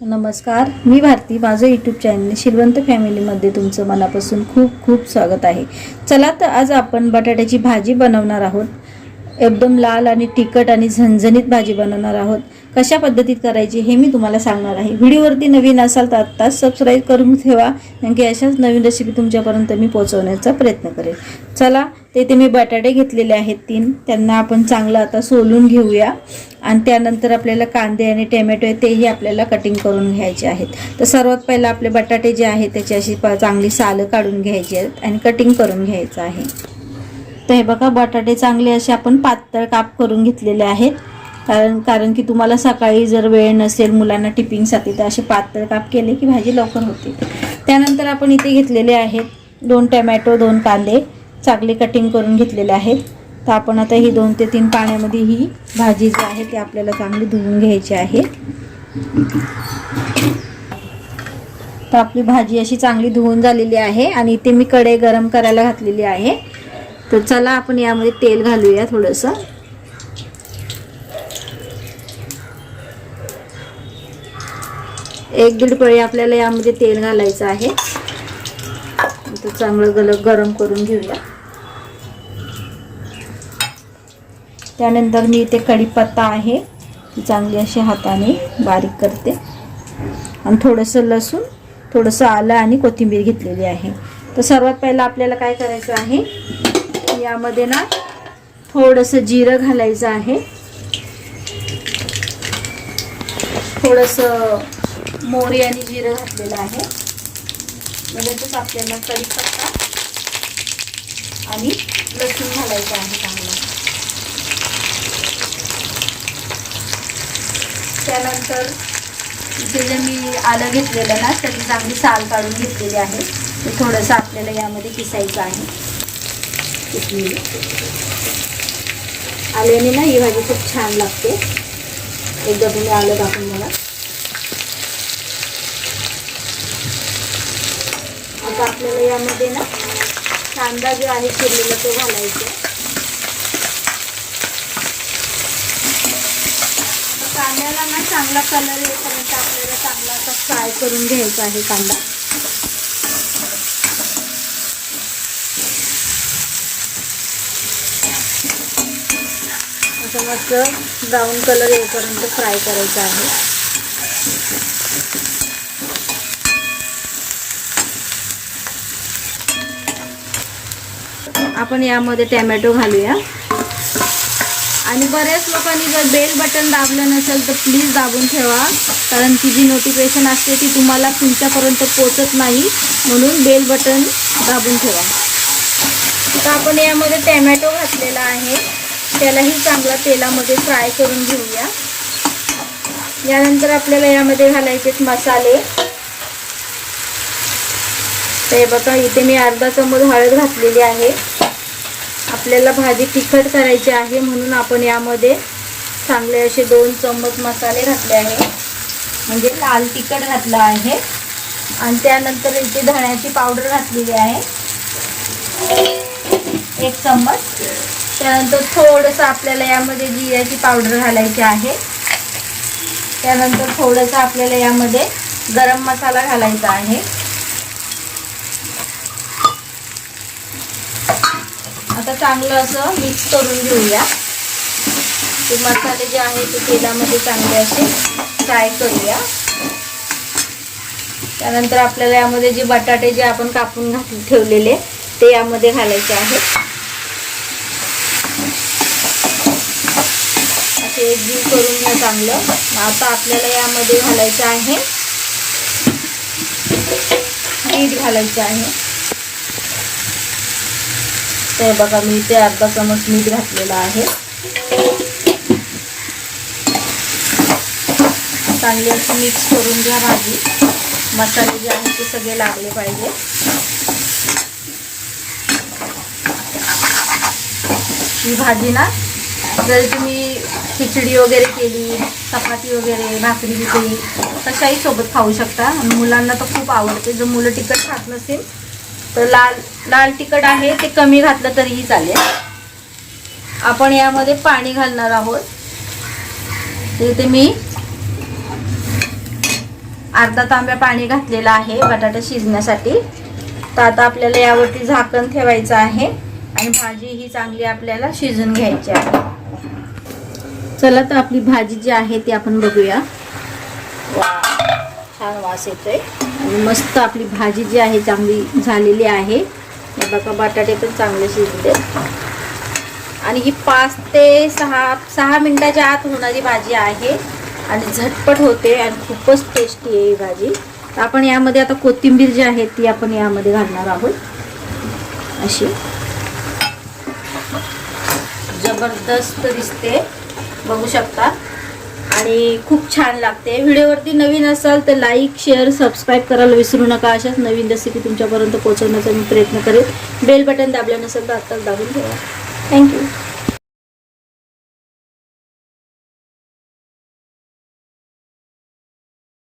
नमस्कार मी भारती. माझं YouTube channel Shirwant फॅमिलीमध्ये तुमचं मनापासून खूप खूप स्वागत आहे. चला तर आज आपण बटाट्याची भाजी बनवणार आहोत. एकदम लाल आणि तिखट आणि झणझणीत भाजी बनवणार आहोत. कशा पद्धतीत करायची हे मी तुम्हाला सांगणार आहे. व्हिडिओवरती नवीन असाल तर आत्ताच सबस्क्राईब करून ठेवा कारण की अशाच नवीन रेसिपी तुमच्यापर्यंत मी पोहोचवण्याचा प्रयत्न करेन चला ते ते मी बटाटे घेतलेले आहेत तीन. त्यांना आपण चांगलं आता सोलून घेऊया. आणि त्यानंतर आपल्याला कांदे आणि टॅमॅटो आहे तेही आपल्याला कटिंग करून घ्यायचे आहेत. तर सर्वात पहिलं आपले बटाटे जे आहेत त्याची अशी चांगली सालं काढून घ्यायची आहेत आणि कटिंग करून घ्यायचं आहे. तर हे बघा बटाटे चांगले असे आपण पातळ काप करून घेतलेले आहेत. कारण कारण की तुम्हाला सकाळी जर वेळ नसेल मुलांना टिफिनसाठी तर असे पातळ काप केले की भाजी लवकर होते. त्यानंतर आपण इथे घेतलेले आहेत दोन टमॅटो दोन कांदे. चांगली कटिंग करून घेतलेले आहेत. तर आपण आता ही दोन ते तीन पाण्यामध्ये ही भाजी जी आहे ती आपल्याला चांगली धुवून घ्यायची आहे. तर आपली भाजी अशी चांगली धुवून झालेली आहे आणि इथे मी कढई गरम करायला घातलेली आहे. तर चला आपण यामध्ये तेल घालूया थोडंसं. एक दीड पळी आपल्याला यामध्ये तेल घालायचं आहे. आता चांगलं गल गरम करून घेऊया. त्यानंतर मी इथे कढीपत्ता आहे ती चांगली अशी हाताने बारीक करते. आणि थोडंसं लसूण थोडंसं आलं आणि कोथिंबीर घेतलेली आहे. तर सर्वात पहिलं आपल्याला काय करायचं आहे यामध्ये ना थोडंसं जिरं घालायचं आहे. थोडंसं मोरी आणि जिरं घातलेलं आहे. लगेचच आपल्याला कढीपत्ता आणि लसूण घालायचं आहे चांगला. त्यानंतर इथे जे मी आलं घेतलेलं ना त्याची चांगली साल काढून घेतलेली आहे. ते थोडंसं आपल्याला यामध्ये किसायचं आहे. आल्याने ना ही भाजी खूप छान लागते. एकदा तुम्ही आलं टाकून मला आता आपल्याला यामध्ये ना कांदा जो आहे चिरलेला तो घालायचा कांद्याला ना चांगला कलर येईपर्यंत आपल्याला चांगला असा फ्राय करून घ्यायचा आहे कांदा. असं मस्त ब्राऊन कलर येईपर्यंत फ्राय करायचा आहे. आपण यामध्ये टॅमॅटो घालूया. आणि बऱ्याच लोकांनी जर बेल बटन दाबलं नसेल तर प्लीज दाबून ठेवा. कारण ती जी नोटिफिकेशन असते ती तुम्हाला तुमच्यापर्यंत पोचत नाही. म्हणून बेल बटन दाबून ठेवा. तर आपण यामध्ये टॅमॅटो घातलेला आहे. त्यालाही चांगला तेलामध्ये फ्राय करून घेऊया. यानंतर आपल्याला यामध्ये घालायचे मसाले. तर बघा इथे मी अर्धा चमच हळद घातलेली आहे. आपल्याला भाजी तिखट करायची आहे म्हणून आपण यामध्ये चांगले असे दोन चम्मच मसाले घातले आहे. म्हणजे लाल तिखट घातलं आहे. आणि त्यानंतर इथे धण्याची पावडर घातलेली आहे. एक चम्मच. त्यानंतर थोडंसं आपल्याला यामध्ये जिऱ्याची पावडर घालायची आहे. त्यानंतर थोडंसं आपल्याला यामध्ये गरम मसाला घालायचा आहे. आता चांगलं असं मिक्स करून घेऊया. ते मसाले जे आहे ते तेलामध्ये चांगले असे फ्राय करूया. त्यानंतर आपल्याला यामध्ये जे बटाटे जे आपण कापून घातले ठेवलेले ते यामध्ये घालायचे आहेत. असे एक करून घ्या चांगलं. आता आपल्याला यामध्ये घालायचं आहे. मीठ घालायचं आहे. ते बघा मी इथे अर्धा चमच मीठ घातलेलं आहे. चांगली अशी मिक्स करून घ्या भाजी. मसाले जे आहेत ते सगळे लागले पाहिजे. ही भाजी ना जर तुम्ही खिचडी वगैरे केली चपाती वगैरे भाकरी बिकरी कशाही सोबत खाऊ शकता. मुलांना तर खूप आवडते. जर मुलं तिखट खात नसेल तर लाल लाल तिखट आहे ते कमी घातलं तरीही चालेल. आपण यामध्ये पाणी घालणार आहोत. ते मी अर्धा तांब्या पाणी घातलेलं आहे बटाटा शिजण्यासाठी. तर आता आपल्याला यावरती झाकण ठेवायचं आहे आणि भाजी ही चांगली आपल्याला शिजून घ्यायची आहे. चला तर आपली भाजी जी आहे ती आपण बघूया. वा छान वास येतोय. आणि मस्त आपली भाजी जी आहे चांगली झालेली आहे. बघा बटाटे पण चांगले शिजले. आणि ही पाच ते सहा सहा मिनटाच्या आत होणारी भाजी आहे. आणि झटपट होते आणि खूपच टेस्टी आहे ही भाजी. तर आपण यामध्ये आता कोथिंबीर जी आहे ती आपण यामध्ये घालणार आहोत. अशी. जबरदस्त दिसते. बघू शकता. आणि खूप छान लागते. व्हिडिओवरती नवीन असाल तर लाईक शेअर सबस्क्राईब करायला विसरू नका. अशाच नवीन रेसिपी तुमच्यापर्यंत पोहोचवण्याचा मी प्रयत्न करेल बेल बटन दाबलं नसेल तर आत्ताच दाबून ठेवा. थँक्यू